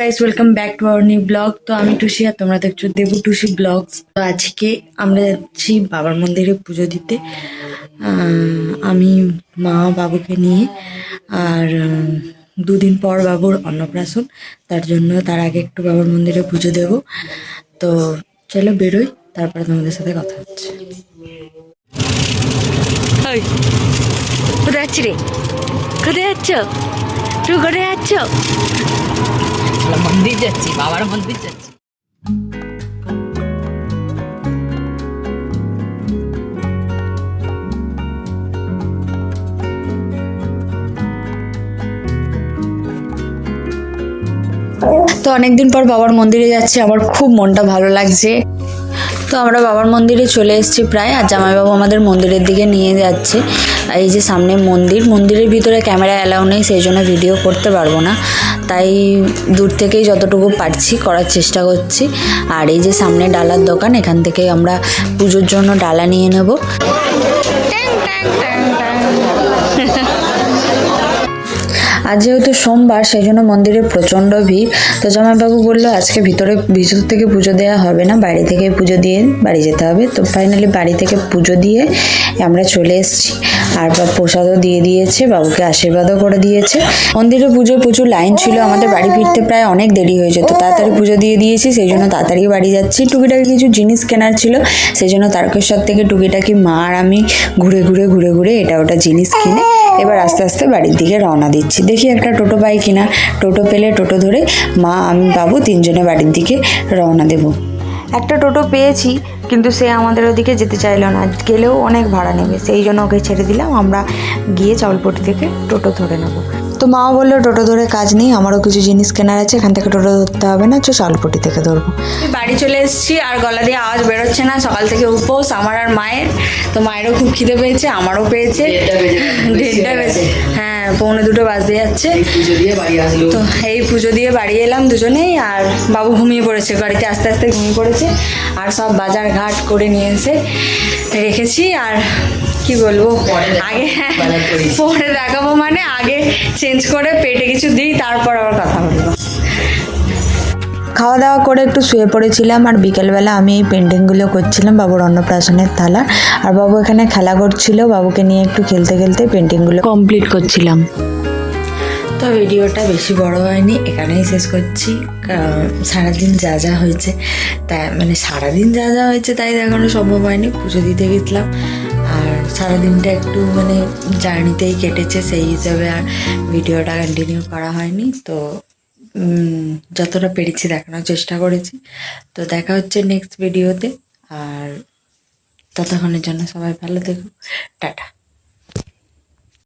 Guys welcome back to our new blog তো আমি টুসি আর তোমরা দেখছ দেবু টুসি ব্লগস তো আজকে আমরা যাচ্ছি বাবার মন্দিরে পুজো দিতে। আমি, মা, বাবুকে নিয়ে। আর দুদিন পর বাবুর অন্নপ্রাশন। তার জন্য তার আগে একটু বাবার মন্দিরে পুজো দেব। তো চলো বেরোই, তারপরে তোমাদের সাথে কথা হচ্ছে। কোথায় যাচ্ছি রে? কোথায় যাচ্ছ? তুই কোথায় যাচ্ছ? মন্দির যাচ্ছি বাবার মন্দির যাচ্ছি তো অনেকদিন পর বাবার মন্দিরে যাচ্ছি, আমার খুব মনটা ভালো লাগছে। তো আমরা বাবার মন্দিরে চলে এসেছি প্রায়, আর জামাইবাবু আমাদের মন্দিরের দিকে নিয়ে যাচ্ছে। এই যে সামনে মন্দির, মন্দিরের ভিতরে ক্যামেরা অ্যালাউ নেই, সেই জন্য ভিডিও করতে পারব না। তাই দূর থেকেই যতটুকু পারছি করার চেষ্টা করছি। আর এই যে সামনে ডালার দোকান, এখান থেকেই আমরা পুজোর জন্য ডালা নিয়ে নেব। আজ যেহেতু সোমবার সেই জন্য মন্দিরে প্রচণ্ড ভিড়। তো জামাইবাবু বলল, আজকে ভিতরে ভিতর থেকে পুজো দেওয়া হবে না বাইরে থেকে পুজো দিয়ে বাড়ি যেতে হবে। তো ফাইনালি বাড়ি থেকে পুজো দিয়ে আমরা চলে এসেছি। আর প্রসাদও দিয়ে দিয়েছে, বাবুকে আশীর্বাদও করে দিয়েছে। মন্দিরে পুজোয় প্রচুর লাইন ছিল, আমাদের বাড়ি ফিরতে প্রায় অনেক দেরি হয়ে যেত। তাড়াতাড়ি পুজো দিয়ে দিয়েছি সেই জন্য তাড়াতাড়ি বাড়ি যাচ্ছি। টুকিটাকি কিছু জিনিস কেনার ছিল সেই জন্য তারকেশ্বর থেকে টুকিটাকি মা আর আমি ঘুরে ঘুরে ঘুরে ঘুরে এটা ওটা জিনিস কিনে এবার আস্তে আস্তে বাড়ির দিকে রওনা দিচ্ছি। দেখি একটা টোটো পাই কিনা। টোটো পেলে টোটো ধরে মা আমি বাবু তিনজনে বাড়ির দিকে রওনা দেব। একটা টোটো পেয়েছি কিন্তু সে আমাদের ওদিকে যেতে চাইলো না। গেলেও অনেক ভাড়া নেবে সেই জন্য ওকে ছেড়ে দিলাম। আমরা গিয়ে চাউলপট্টি থেকে টোটো ধরে নেব। তো মাও বলল টোটো ধরে কাজ নেই আমারও কিছু জিনিস কেনার আছে এখান থেকে টোটো ধরতে হবে না চো চাউলপট্টি থেকে ধরবো। বাড়ি চলে এসেছি আর গলা দিয়ে আওয়াজ বেরোচ্ছে না। সকাল থেকে উপোস আমার আর মায়ের। তো মায়েরও খুব খিদে পেয়েছে আমারও পেয়েছে। দেড়টা বেজে হ্যাঁ। পৌনে দুটো বাজতে যাচ্ছে। তো এই পুজো দিয়ে বাড়ি এলাম দুজনেই আর বাবু ঘুমিয়ে পড়েছে বাড়িতে আস্তে আস্তে ঘুমিয়ে পড়েছে। আর সব বাজার ঘাট করে নিয়ে এসে রেখেছি আর কি বলব? আগে হ্যাঁ পরে দেখাবো মানে আগে চেঞ্জ করে পেটে কিছু দিই তারপর আবার কথা খাওয়া দাওয়া করে একটু শুয়ে পড়েছিলাম আর বিকেলবেলা আমি এই পেন্টিংগুলো করছিলাম বাবুর অন্নপ্রাশনের থালা। আর বাবু এখানে খেলা করছিল, বাবুকে নিয়ে একটু খেলতে খেলতে পেন্টিংগুলো কমপ্লিট করছিলাম। তো ভিডিওটা বেশি বড় হয়নি, এখানেই শেষ করছি। সারাদিন যা যা হয়েছে তাই মানে সারাদিন যা যা হয়েছে তাই দেখানো সম্ভব হয়নি, পুজো দিতে গেছিলাম। আর সারাদিনটা একটু মানে জার্নিতেই কেটেছে, সেই হিসাবে আর ভিডিওটা কন্টিনিউ করা হয়নি। তো যতটা পেরেছি দেখানোর চেষ্টা করেছি। তো দেখা হচ্ছে নেক্সট ভিডিওতে আর ততক্ষণের জন্য সবাই ভালো থেকো। টাটা।